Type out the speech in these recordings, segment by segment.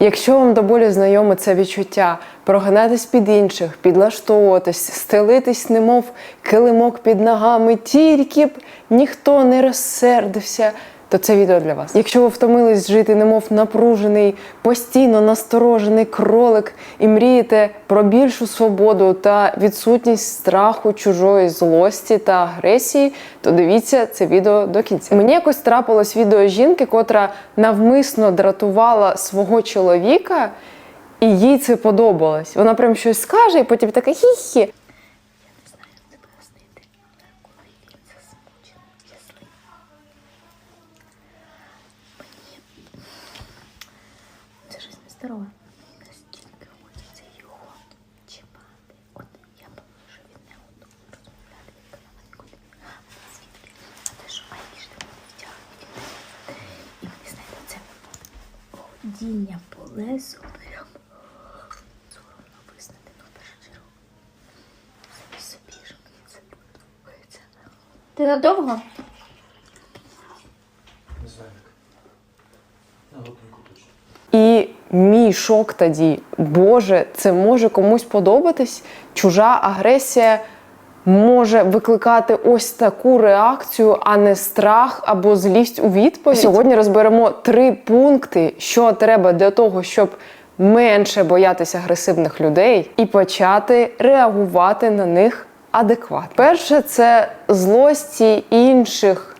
Якщо вам до болі знайоме це відчуття, прогнатись під інших, підлаштовуватись, стелитись, немов килимок під ногами, тільки б ніхто не розсердився, то це відео для вас. Якщо ви втомились жити, немов напружений, постійно насторожений кролик і мрієте про більшу свободу та відсутність страху, чужої злості та агресії, то дивіться це відео до кінця. Мені якось трапилось відео жінки, котра навмисно дратувала свого чоловіка, і їй це подобалось. Вона прям щось скаже, і потім така хі-хі. Я не знаю, як це пояснити, але коли він засмучений і злий, мені Мені настільки хочеться його чіпати. От я бачу, що він не готовий розмовляти, нікуди. А звідки? Те, що які ж. І мені знаєте, це ходіння по лесу прям соромно визнати, ну першу чергу. Самі собі, що мені це подобається. Ти надовго? Не знаю як. На годинку точно. І мій шок тоді, Боже, це може комусь подобатись. Чужа агресія може викликати ось таку реакцію, а не страх або злість у відповідь. Сьогодні розберемо три пункти, що треба для того, щоб менше боятися агресивних людей і почати реагувати на них адекватно. Перше, це злості інших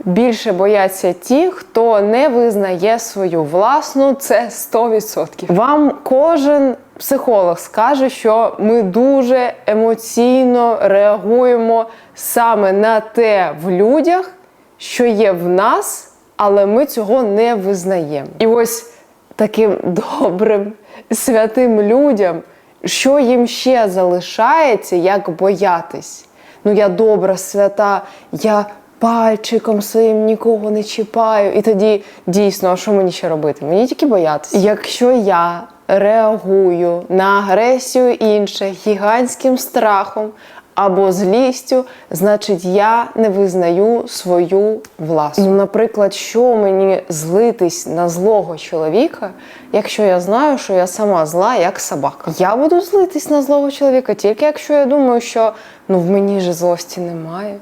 Більше бояться ті, хто не визнає свою власну, це 100%. Вам кожен психолог скаже, що ми дуже емоційно реагуємо саме на те в людях, що є в нас, але ми цього не визнаємо. І ось таким добрим, святим людям, що їм ще залишається, як боятись? Ну, я добра, свята, я пальчиком своїм нікого не чіпаю. І тоді дійсно, а що мені ще робити? Мені тільки боятися. Якщо я реагую на агресію інших гігантським страхом або злістю, значить я не визнаю свою власну. Ну, наприклад, що мені злитись на злого чоловіка, якщо я знаю, що я сама зла, як собака. Я буду злитись на злого чоловіка тільки якщо я думаю, що ну в мені же злості немає.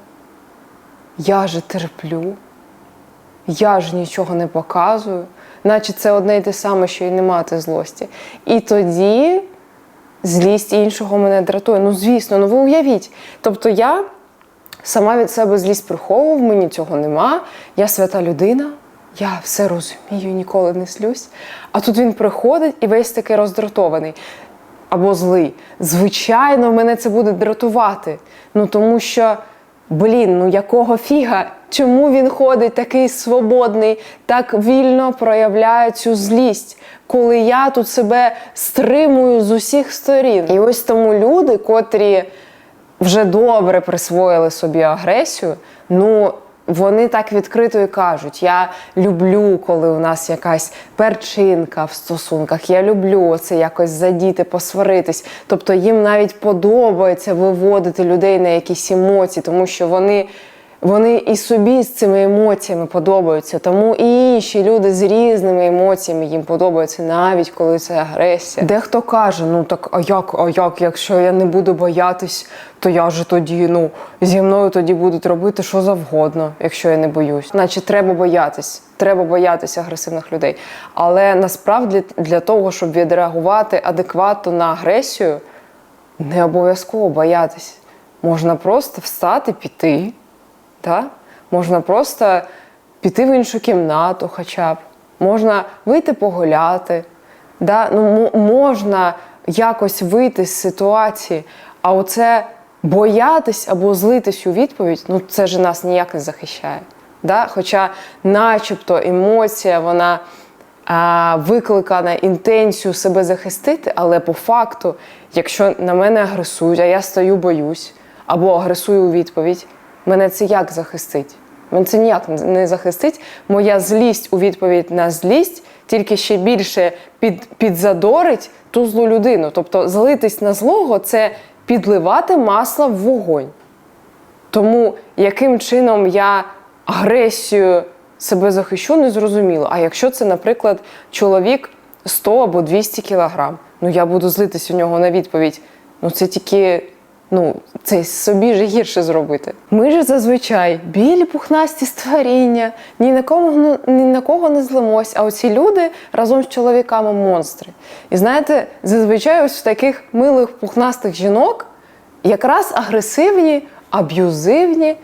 Я же терплю, я ж нічого не показую, наче це одне й те саме, що й не мати злості. І тоді злість іншого мене дратує. Ну, звісно, ну ви уявіть. Тобто я сама від себе злість приховував, мені цього нема. Я свята людина, я все розумію, ніколи не слюсь. А тут він приходить і весь такий роздратований або злий. Звичайно, мене це буде дратувати. Ну тому що, блін, ну якого фіга? Чому він ходить такий свободний, так вільно проявляє цю злість, коли я тут себе стримую з усіх сторін? І ось тому люди, котрі вже добре присвоїли собі агресію, ну. Вони так відкрито і кажуть: я люблю, коли у нас якась перчинка в стосунках. Я люблю це якось задіти, посваритись. Тобто їм навіть подобається виводити людей на якісь емоції, тому що вони. Вони і собі з цими емоціями подобаються, тому і інші люди з різними емоціями їм подобаються, навіть коли це агресія. Дехто каже: ну так а як, а як, якщо я не буду боятись, то я ж тоді, ну зі мною тоді будуть робити що завгодно, якщо я не боюсь. Значить, треба боятись, треба боятися агресивних людей. Але насправді для того, щоб відреагувати адекватно на агресію, не обов'язково боятись. Можна просто встати, піти. Да? Можна просто піти в іншу кімнату, хоча б, можна вийти погуляти, да? ну, можна якось вийти з ситуації, а оце боятись або злитись у відповідь, ну це ж нас ніяк не захищає. Да? Хоча, начебто, емоція, вона викликана інтенцію себе захистити, але по факту, якщо на мене агресують, а я стою, боюсь, або агресую у відповідь, мене це як захистить? Мене це ніяк не захистить. Моя злість у відповідь на злість тільки ще більше під, підзадорить ту злу людину. Тобто злитись на злого це підливати масло в вогонь. Тому яким чином я агресію себе захищу, не зрозуміло. А якщо це, наприклад, чоловік 100 або 200 кілограм. Ну я буду злитись у нього на відповідь. Ну це тільки. Ну, це собі ж гірше зробити. Ми ж зазвичай білі пухнасті створіння, ні на не- ні на кого не злимось. А оці люди разом з чоловіками монстри. І знаєте, зазвичай ось в таких милих пухнастих жінок якраз агресивні, аб'юзивні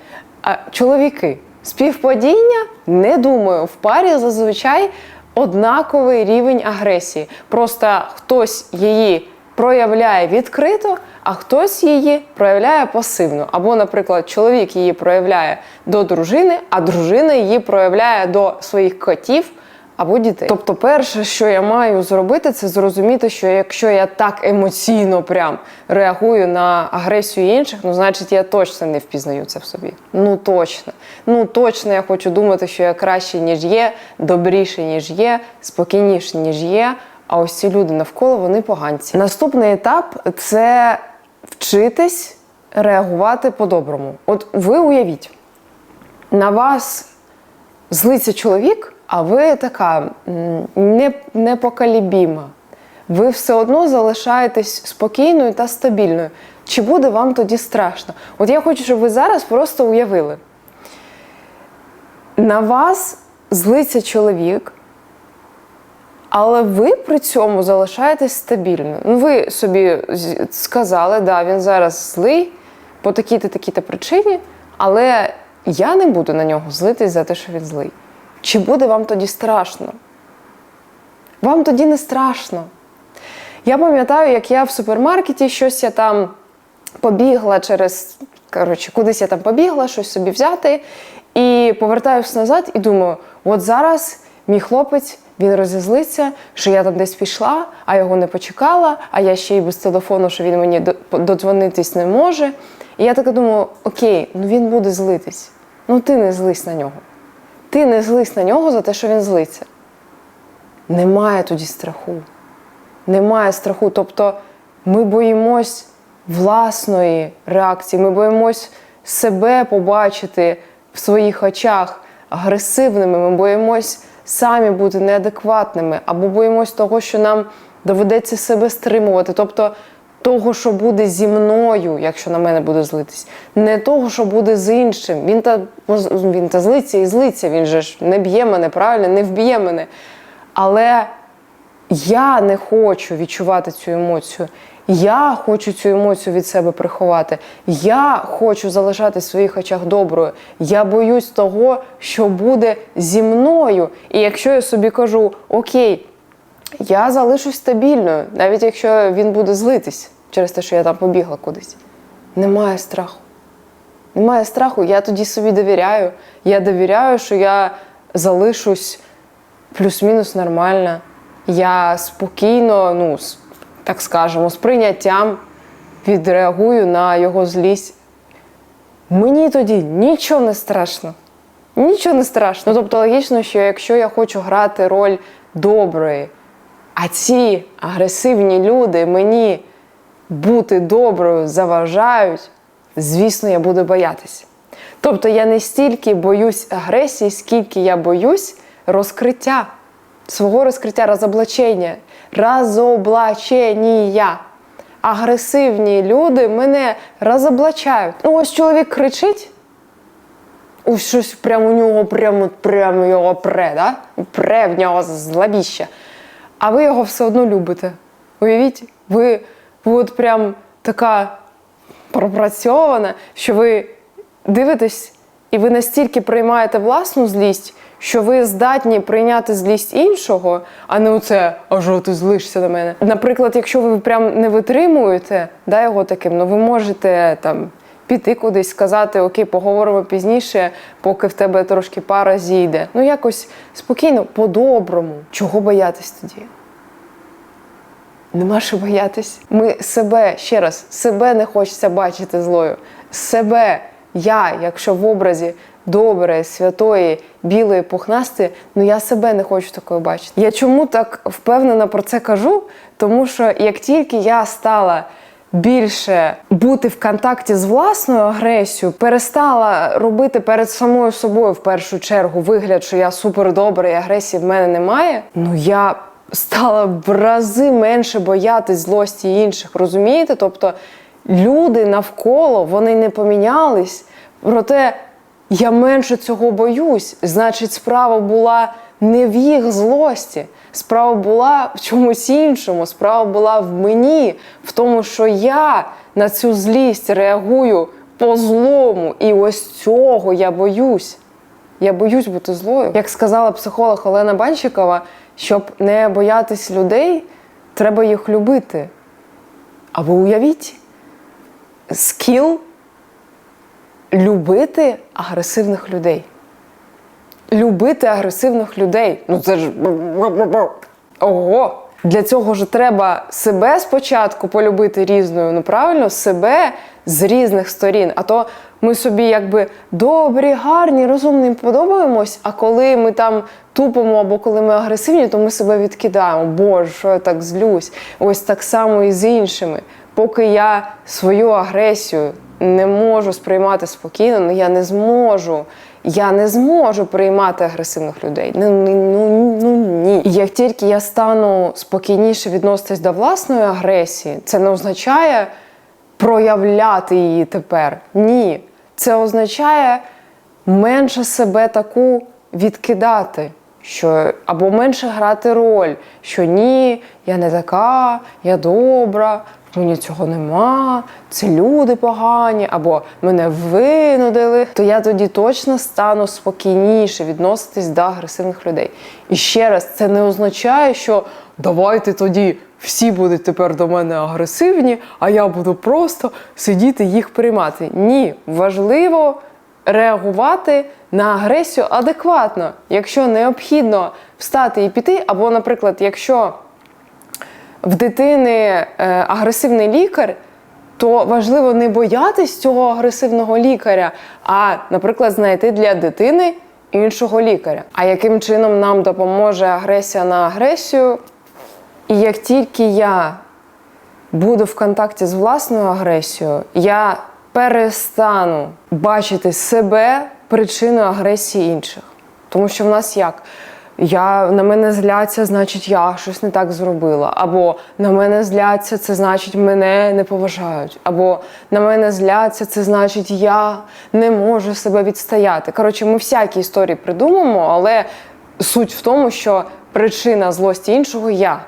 чоловіки. Співпадіння не думаю. В парі зазвичай однаковий рівень агресії. Просто хтось її проявляє відкрито, а хтось її проявляє пасивно. Або, наприклад, чоловік її проявляє до дружини, а дружина її проявляє до своїх котів або дітей. Тобто, перше, що я маю зробити, це зрозуміти, що якщо я так емоційно прям реагую на агресію інших, ну значить я точно не впізнаю це в собі. Ну точно. Ну точно я хочу думати, що я краще, ніж є, добріше, ніж є, спокійніше, ніж є. А ось ці люди навколо вони поганці. Наступний етап це вчитись реагувати по-доброму. От ви уявіть, на вас злиться чоловік, а ви така м, не, непоколібіма. Ви все одно залишаєтесь спокійною та стабільною. Чи буде вам тоді страшно? От я хочу, щоб ви зараз просто уявили. На вас злиться чоловік, але ви при цьому залишаєтесь стабільною. Ну, ви собі сказали, да, він зараз злий по такій-то такій-то причині, але я не буду на нього злитись за те, що він злий. Чи буде вам тоді страшно? Вам тоді не страшно. Я пам'ятаю, як я в супермаркеті щось я там побігла через, коротше, кудись я там побігла, щось собі взяти, і повертаюсь назад і думаю, от зараз мій хлопець. Він розізлиться, що я там десь пішла, а його не почекала, а я ще й без телефону, що він мені до- додзвонитись не може. І я така думаю: окей, ну він буде злитись. Ну ти не злись на нього. Ти не злись на нього за те, що він злиться. Немає тоді страху. Немає страху. Тобто ми боїмось власної реакції, ми боїмось себе побачити в своїх очах агресивними, ми боїмось самі бути неадекватними, або боїмось того, що нам доведеться себе стримувати. Тобто того, що буде зі мною, якщо на мене буде злитись, не того, що буде з іншим. Він та, він та злиться і злиться, він же ж не б'є мене, правильно, не вб'є мене. Але я не хочу відчувати цю емоцію. Я хочу цю емоцію від себе приховати. Я хочу залишати в своїх очах доброю. Я боюсь того, що буде зі мною. І якщо я собі кажу, окей, я залишусь стабільною, навіть якщо він буде злитись через те, що я там побігла кудись. Немає страху. Немає страху, я тоді собі довіряю. Я довіряю, що я залишусь плюс-мінус нормальна. Я спокійно, ну, так скажемо, з прийняттям відреагую на його злість. Мені тоді нічого не страшно. Нічого не страшно. Тобто логічно, що якщо я хочу грати роль доброї, а ці агресивні люди мені бути доброю заважають, звісно, я буду боятися. Тобто я не стільки боюсь агресії, скільки я боюсь розкриття, свого розкриття, розоблачення, розоблачення. Агресивні люди мене розоблачають. Ну, ось чоловік кричить, ось щось прямо у нього, прямо, прямо його пре, да? пре в нього злабіща. А ви його все одно любите. Уявіть, ви, ви от прям така пропрацьована, що ви дивитесь і ви настільки приймаєте власну злість, що ви здатні прийняти злість іншого, а не оце, а що ти злишся на мене. Наприклад, якщо ви прям не витримуєте да, його таким, ну ви можете там піти кудись, сказати, окей, поговоримо пізніше, поки в тебе трошки пара зійде. Ну якось спокійно, по-доброму. Чого боятись тоді? Нема що боятись. Ми себе ще раз, себе не хочеться бачити злою. Себе, я, якщо в образі доброї, святої, білої, пухнастої, ну я себе не хочу такою бачити. Я чому так впевнена про це кажу? Тому що як тільки я стала більше бути в контакті з власною агресією, перестала робити перед самою собою в першу чергу вигляд, що я супер добра і агресії в мене немає. Ну я стала в рази менше боятись злості інших. Розумієте? Тобто люди навколо вони не помінялись, проте я менше цього боюсь. Значить, справа була не в їх злості. Справа була в чомусь іншому. Справа була в мені, в тому, що я на цю злість реагую по злому. І ось цього я боюсь. Я боюсь бути злою. Як сказала психолог Олена Банщикова, щоб не боятись людей, треба їх любити. Або уявіть, скіл любити агресивних людей. Любити агресивних людей. Ну це ж. Ого! Для цього ж треба себе спочатку полюбити різною, ну правильно, себе з різних сторін. А то ми собі якби добрі, гарні, розумні подобаємось, а коли ми там тупимо або коли ми агресивні, то ми себе відкидаємо. Боже, що я так злюсь. Ось так само і з іншими. Поки я свою агресію не можу сприймати спокійно, ну я не зможу. Я не зможу приймати агресивних людей. Ну, ну, ну, ну ні. Як тільки я стану спокійніше відноситись до власної агресії, це не означає проявляти її тепер. Ні. Це означає менше себе таку відкидати. Що або менше грати роль, що ні, я не така, я добра, мені цього нема, це люди погані, або мене винудили, то я тоді точно стану спокійніше відноситись до агресивних людей. І ще раз, це не означає, що давайте тоді всі будуть тепер до мене агресивні, а я буду просто сидіти їх приймати. Ні, важливо реагувати на агресію адекватно, якщо необхідно встати і піти, або, наприклад, якщо в дитини е, агресивний лікар, то важливо не боятись цього агресивного лікаря, а, наприклад, знайти для дитини іншого лікаря. А яким чином нам допоможе агресія на агресію? І як тільки я буду в контакті з власною агресією, я перестану бачити себе причиною агресії інших. Тому що в нас як? Я на мене зляться, значить, я щось не так зробила. Або на мене зляться, це значить, мене не поважають. Або на мене зляться, це значить, я не можу себе відстояти. Коротше, ми всякі історії придумаємо, але суть в тому, що причина злості іншого я.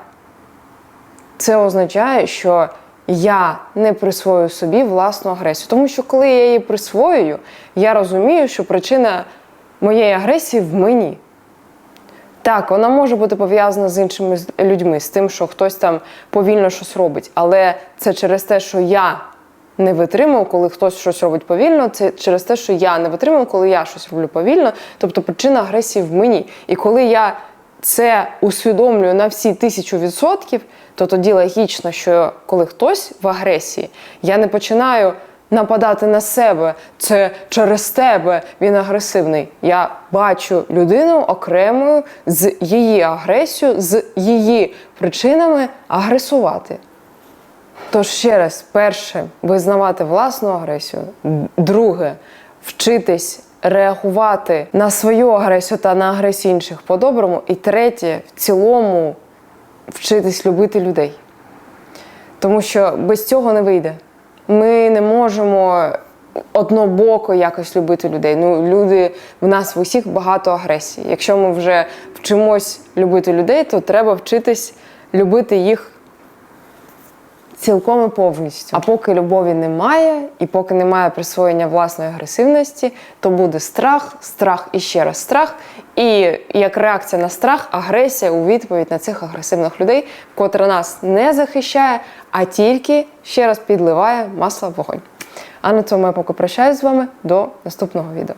Це означає, що я не присвоюю собі власну агресію. Тому що коли я її присвоюю, я розумію, що причина моєї агресії в мені. Так, вона може бути пов'язана з іншими людьми, з тим, що хтось там повільно щось робить. Але це через те, що я не витримую, коли хтось щось робить повільно, це через те, що я не витримую, коли я щось роблю повільно. Тобто причина агресії в мені. І коли я це усвідомлюю на всі тисячу відсотків, то тоді логічно, що коли хтось в агресії, я не починаю нападати на себе. Це через тебе він агресивний. Я бачу людину окремою з її агресією, з її причинами агресувати. Тож ще раз, перше, визнавати власну агресію. Друге, вчитись реагувати на свою агресію та на агресію інших по-доброму. І третє, в цілому вчитись любити людей. Тому що без цього не вийде. Ми не можемо однобоко якось любити людей. Ну, люди в нас в усіх багато агресії. Якщо ми вже вчимось любити людей, то треба вчитись любити їх цілком і повністю. А поки любові немає, і поки немає присвоєння власної агресивності, то буде страх, страх і ще раз страх. І як реакція на страх, агресія у відповідь на цих агресивних людей, котра нас не захищає, а тільки ще раз підливає масло в вогонь. А на цьому я поки прощаюсь з вами до наступного відео.